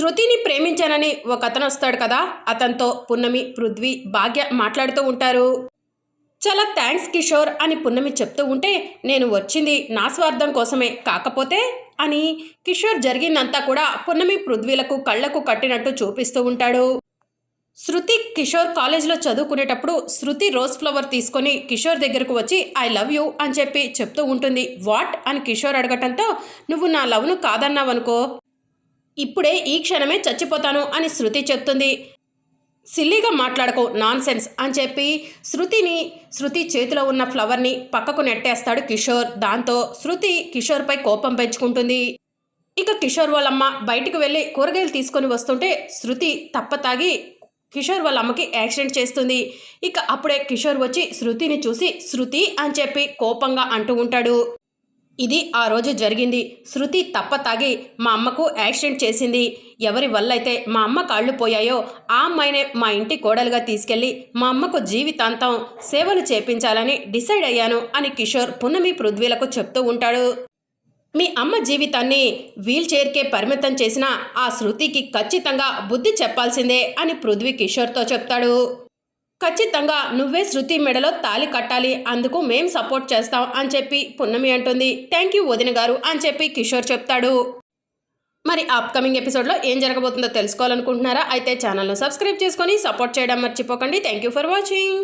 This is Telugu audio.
శృతిని ప్రేమించానని ఒక అతను వస్తాడు కదా అతనితో పున్నమి పృథ్వీ భాగ్య మాట్లాడుతూ ఉంటారు. చాలా థ్యాంక్స్ కిషోర్ అని పున్నమి చెప్తూ ఉంటే నేను వచ్చింది నా స్వార్థం కోసమే కాకపోతే అని కిషోర్ జరిగిందంతా కూడా పున్నమి పృథ్వీలకు కళ్ళకు కట్టినట్టు చూపిస్తూ ఉంటాడు. శృతి కిషోర్ కాలేజ్లో చదువుకునేటప్పుడు శృతి రోజ్ ఫ్లవర్ తీసుకొని కిషోర్ దగ్గరకు వచ్చి ఐ లవ్ యూ అని చెప్పి చెప్తూ ఉంటుంది. వాట్? అని కిషోర్ అడగటంతో నువ్వు నా లవ్ను కాదన్నావనుకో ఇప్పుడే ఈ క్షణమే చచ్చిపోతాను అని శృతి చెప్తుంది. సిల్లీగా మాట్లాడకు నాన్ సెన్స్ అని చెప్పి శృతిని శృతి చేతిలో ఉన్న ఫ్లవర్ని పక్కకు నెట్టేస్తాడు కిషోర్. దాంతో శృతి కిషోర్పై కోపం పెంచుకుంటుంది. ఇక కిషోర్ వాళ్ళమ్మ బయటికి వెళ్ళి కూరగాయలు తీసుకొని వస్తుంటే శృతి తప్పతాగి కిషోర్ వాళ్ళ అమ్మకి యాక్సిడెంట్ చేస్తుంది. ఇక అప్పుడే కిషోర్ వచ్చి శృతిని చూసి శృతి అని చెప్పి కోపంగా అంటూ ఉంటాడు. ఇది ఆ రోజు జరిగింది. శృతి తప్ప తాగి మా అమ్మకు యాక్సిడెంట్ చేసింది. ఎవరి వల్ల అయితే మా అమ్మ కాళ్ళు పోయాయో ఆ అమ్మాయినే మా ఇంటి కోడలుగా తీసుకెళ్ళి మా అమ్మకు జీవితాంతం సేవలు చేపించాలని డిసైడ్ అయ్యాను అని కిషోర్ పున్నమి పృథ్వీలకు చెప్తూ ఉంటాడు. మీ అమ్మ జీవితాన్ని వీల్చైర్కే పరిమితం చేసిన ఆ శృతికి ఖచ్చితంగా బుద్ధి చెప్పాల్సిందే అని పృథ్వీ కిషోర్తో చెప్తాడు. ఖచ్చితంగా నువ్వే శృతి మెడలో తాలి కట్టాలి అందుకు మేం సపోర్ట్ చేస్తాం అని చెప్పి పున్నమి అంటుంది. థ్యాంక్ యూ వదిన గారు అని చెప్పి కిషోర్ చెప్తాడు. మరి అప్కమింగ్ ఎపిసోడ్లో ఏం జరగబోతుందో తెలుసుకోవాలనుకుంటున్నారా? అయితే ఛానల్ను సబ్స్క్రైబ్ చేసుకొని సపోర్ట్ చేయడం మర్చిపోకండి. Thank you for watching